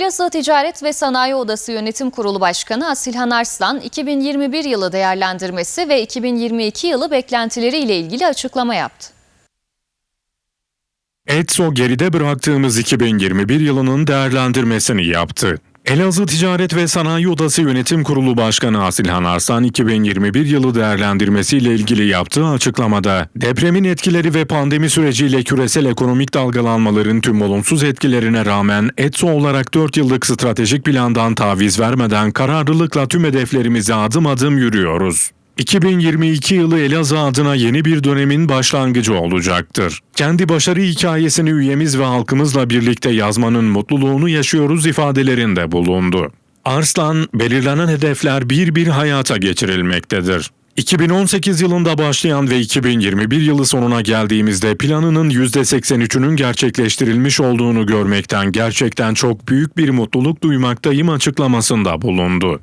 Elazığ Ticaret ve Sanayi Odası Yönetim Kurulu Başkanı Asilhan Arslan, 2021 yılı değerlendirmesi ve 2022 yılı beklentileri ile ilgili açıklama yaptı. ETSO geride bıraktığımız 2021 yılının değerlendirmesini yaptı. Elazığ Ticaret ve Sanayi Odası Yönetim Kurulu Başkanı Asilhan Arslan 2021 yılı değerlendirmesiyle ilgili yaptığı açıklamada depremin etkileri ve pandemi süreciyle küresel ekonomik dalgalanmaların tüm olumsuz etkilerine rağmen ETSO olarak 4 yıllık stratejik plandan taviz vermeden kararlılıkla tüm hedeflerimize adım adım yürüyoruz. 2022 yılı Elazığ adına yeni bir dönemin başlangıcı olacaktır. Kendi başarı hikayesini üyemiz ve halkımızla birlikte yazmanın mutluluğunu yaşıyoruz ifadelerinde bulundu. Arslan, belirlenen hedefler bir bir hayata geçirilmektedir. 2018 yılında başlayan ve 2021 yılı sonuna geldiğimizde planının %83'ünün gerçekleştirilmiş olduğunu görmekten gerçekten çok büyük bir mutluluk duymaktayım açıklamasında bulundu.